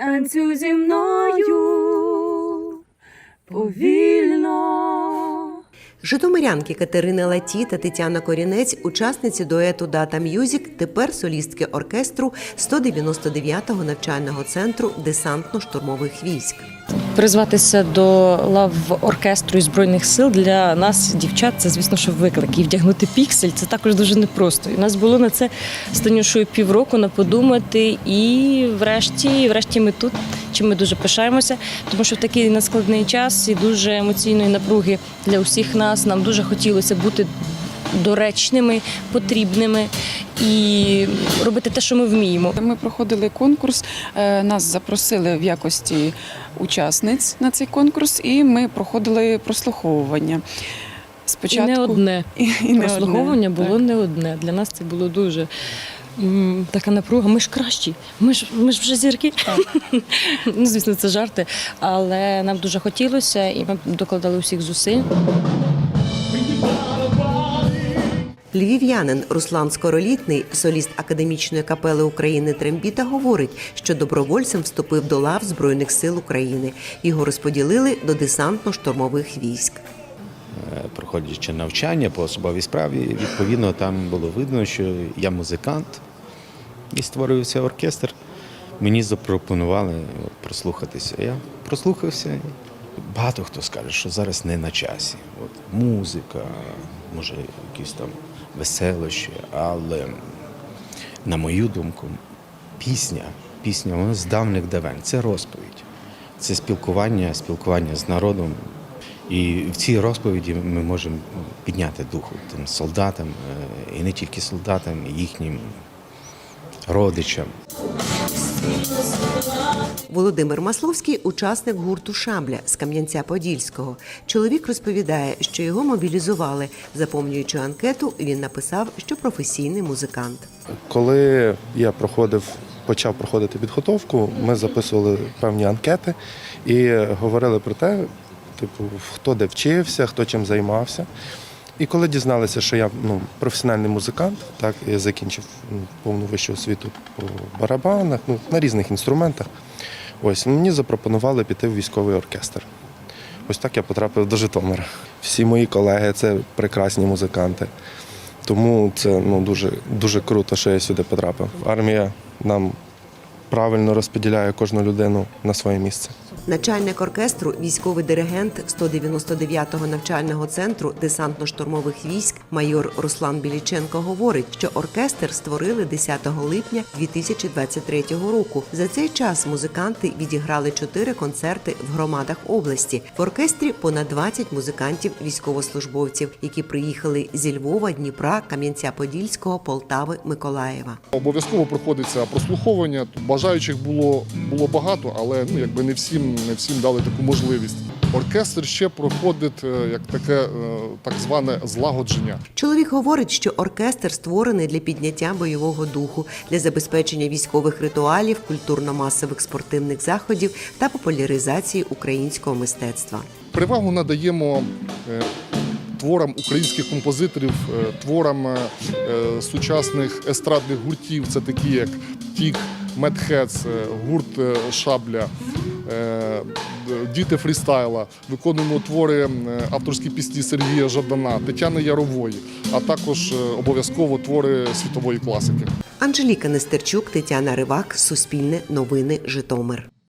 Танцюй зі мною повільно. Житомирянки Катерина Латі та Тетяна Корінець, учасниці дуету Дата М'юзік, тепер солістки оркестру 199-го навчального центру десантно-штурмових військ. Призватися до лав оркестру і збройних сил для нас, дівчат, це звісно, що виклик. І вдягнути піксель це також дуже непросто. І у нас було на це з півроку на подумати. І врешті, врешті, ми тут. Чим ми дуже пишаємося, тому що в такий надскладний час і дуже емоційної напруги для усіх нас нам дуже хотілося бути доречними, потрібними і робити те, що ми вміємо. Ми проходили конкурс, е, нас запросили в якості учасниць на цей конкурс, і ми проходили прослуховування. І не одне. І, і не Прослуховування одне, було так. не одне. Для нас це було дуже така напруга. Ми ж кращі, ми ж ми ж вже зірки. ну, звісно, це жарти, але нам дуже хотілося, і ми докладали усіх зусиль. Львів'янин Руслан Скоролітний, соліст академічної капели України Трембіта, говорить, що добровольцем вступив до лав Збройних сил України. Його розподілили до десантно-штурмових військ. Е, проходячи навчання по особовій справі, відповідно, там було видно, що я музикант і створився оркестр. Мені запропонували прослухатися. Я прослухався. Багато хто скаже, що зараз не на часі. От, музика, може, якісь там веселощі, але, на мою думку, пісня, пісня вона з давних давен. Це розповідь, це спілкування, спілкування з народом. І в цій розповіді ми можемо підняти духу тим солдатам, е, і не тільки солдатам, і їхнім родичам. Володимир Масловський учасник гурту Шабля з Кам'янця-Подільського. Чоловік розповідає, що його мобілізували. Заповнюючи анкету, він написав, що професійний музикант. Коли я проходив, почав проходити підготовку, ми записували певні анкети і говорили про те, типу, хто де вчився, хто чим займався. І коли дізналися, що я ну, професіональний музикант, так я закінчив ну, повну вищу освіту по барабанах, ну, на різних інструментах. Ось мені запропонували піти в військовий оркестр. Ось так я потрапив до Житомира. Всі мої колеги це прекрасні музиканти. Тому це ну, дуже, дуже круто, що я сюди потрапив. Армія нам правильно розподіляє кожну людину на своє місце. Начальник оркестру, військовий диригент 199-го навчального центру десантно-штурмових військ майор Руслан Біліченко говорить, що оркестр створили 10 липня 2023 року. За цей час музиканти відіграли чотири концерти в громадах області. В оркестрі понад 20 музикантів військовослужбовців, які приїхали зі Львова, Дніпра, Кам'янця-Подільського, Полтави, Миколаєва. Обов'язково проходиться прослуховування. Бажаючих було, було багато, але ну, якби не всім, не всім дали таку можливість. Оркестр ще проходить е, як таке е, так зване злагодження. Чоловік говорить, що оркестр створений для підняття бойового духу, для забезпечення військових ритуалів, культурно-масових спортивних заходів та популяризації українського мистецтва. Перевагу надаємо е, творам українських композиторів, творам сучасних естрадних гуртів. Це такі, як Тік, Медхец, гурт Шабля. Е, Діти фрістайла, виконуємо твори авторські пісні Сергія Жадана, Тетяни Ярової, а також е, обов'язково твори світової класики. Анжеліка Нестерчук, Тетяна Ривак, Суспільне новини, Житомир.